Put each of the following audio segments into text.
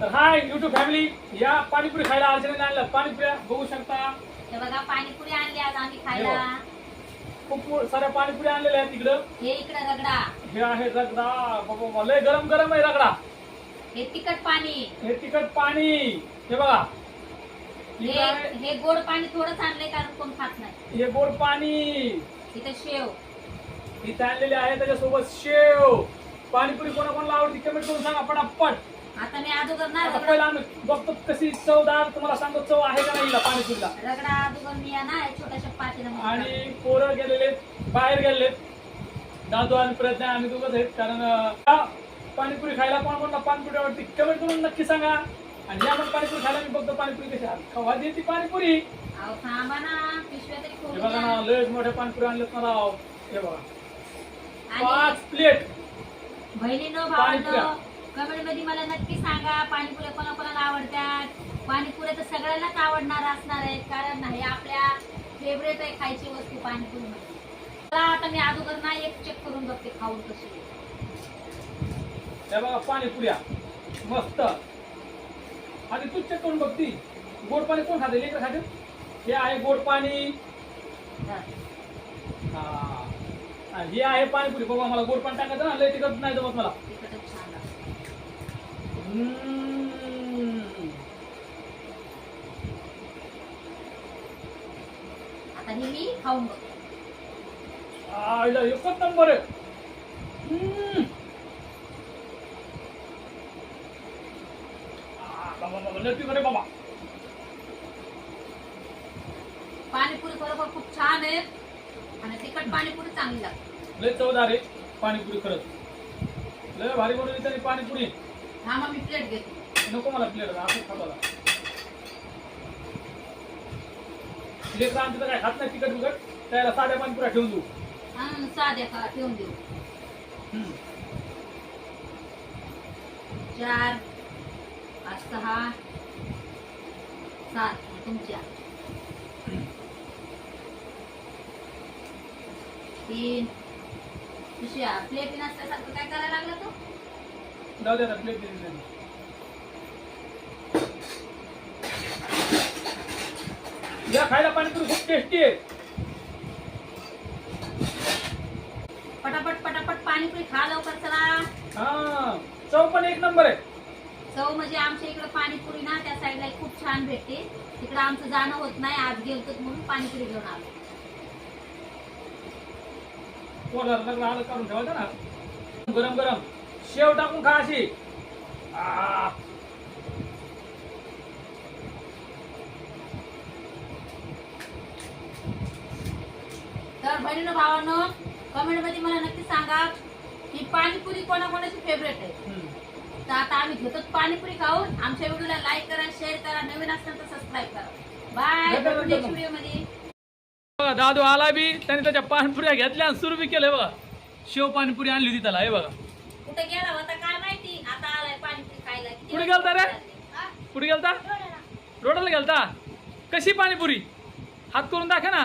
तर हाय YouTube family या पाणीपुरी खायला अर्चने आणलं पाणीपुऱ्या बघू शकता. हे बघा पाणीपुरी आणली आज आम्ही खायला. खूप साऱ्या पाणीपुऱ्या आणलेल्या आहेत तिकडं हे इकडे रगडा. हे आहे रगडा. बाबा लय गरम गरम आहे रगडा. हे तिखट पाणी. हे तिखट पाणी. हे बघा. हे हे गोड पाणी थोडंच आणलंय कारण कोण खात नाही. हे गोड पाणी. इथं शेव. इथे आणलेले आहे त्याच्यासोबत शेव. पाणीपुरी कोणाकोणाला आवडती कमेंट करून सांगा. पटापट. आता मी अगोदर ना आता रगडा पहिला आम्ही बघतो कशी चवदार तुम्हाला सांगतो चव आहे का नाही हिला पाणीपुरीला. रगडा अगोदर मी ना हे छोट्याशा पातेल्यामध्ये आणि पोरं गेलेले बाहेर गेलेले. दादू आणि प्रयत्न आम्ही दोघंच आहेत. कारण अं, हा पाणीपुरी खायला कोण कोणता पाणीपुरी आवडते कमेंट करून नक्की सांगा. आणि या पण पाणीपुरी खायला मी बघतो पाणीपुरी कशी. खावा देते पाणीपुरी. अहो थांबा ना पिशव्या तरी हे खोलून बघा ना द्या. लयच मोठ्या पाणीपुरी आणलेत मला हे बघा. आणि पाच प्लेट बहिणीनो पाणीपुऱ्या. भावांनो कमेंटमध्ये मला नक्की सांगा पाणीपुऱ्या कोणाकोणाला आवडतात? पाणीपुऱ्या तर सगळ्यांनाच आवडणार असणार आहेत कारण हे आपल्या फेवरेट आहे खायची वस्तू पाणीपुरी. मध्ये चला आता मी अगोदर ना एक चेक करून बघते खाऊन कशी. हे बघा पाणीपुऱ्या. मस्त. आणि तू चेक करून बघती. गोड पाणी कोण खाते? लेकर खाते? हे आहे गोड पाणी. हा. आणि हे आहे पाणीपुरी. बघा मला गोड पाणी टाकायचं ना लय नाही जमत मला तिखटच छान लागतं. हम्म. आता हे मी खाऊन बघते आ, हिला एकच नंबर आहे. बाबा पाणीपुरी बरोबर खूप छान आहे. आणि तिखट पाणीपुरी चांगली लागते. लय चवदार आहे पाणीपुरी खरंच. लय भारी बनवली त्याने पाणीपुरी. हा मग मी प्लेट घेते. नको मला प्लेट असं खाताला लेकर आमचं तर काय खात नाही तिखट बिकट त्याला साध्या पाणीपुऱ्या ठेवून देऊ. आणि साध्या का ठेवून देऊ. हम्म. चार पाच सहा सात तुमच्या. तीन. तुझ्या प्लेट नसल्यासारखं काय करायला लागलं तो? जाऊ दे आता प्लेट दिली. या खायला पाणीपुरी खूप टेस्टी आहे. पटापट पटापट पाणीपुरी खा लवकर चला. हा चव पण एक नंबर आहे. चव म्हणजे आमच्या इकडे पाणीपुरी ना त्या साईडला खूप छान भेटते. तिकडे आमचं जाणं होत नाही आज गेलतो म्हणून पाणीपुरी घेऊन आलो. लग्न आलं काढून ठेवायचं ना. गरम गरम. शेव टाकून खा अशी. तर बहिणीनं भावांनो कमेंटमध्ये मला नक्की सांगा की पाणीपुरी कोणाकोणाची फेवरेट आहे. तर आता आम्ही घेतो पाणीपुरी खाऊन. आमच्या व्हिडिओला लाईक करा शेअर करा. नवीन असेल तर सबस्क्राईब करा. Bye next. व्हिडिओमध्ये. बघा दादू आला बी त्याने त्याच्या पाणीपुऱ्या घेतल्या आणि सुरू बी केलं बघा. शेव पाणीपुरी आणली होती त्याला हे बघा. कुठे गेला होता काय माहिती? आता आलाय पाणीपुरी खायला. किती कुठे गेलता रे? हा? कुठे गेलता? रोडाला गेलता? कशी पाणीपुरी? हात करून दाखवा ना.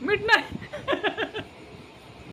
मीठ नाही?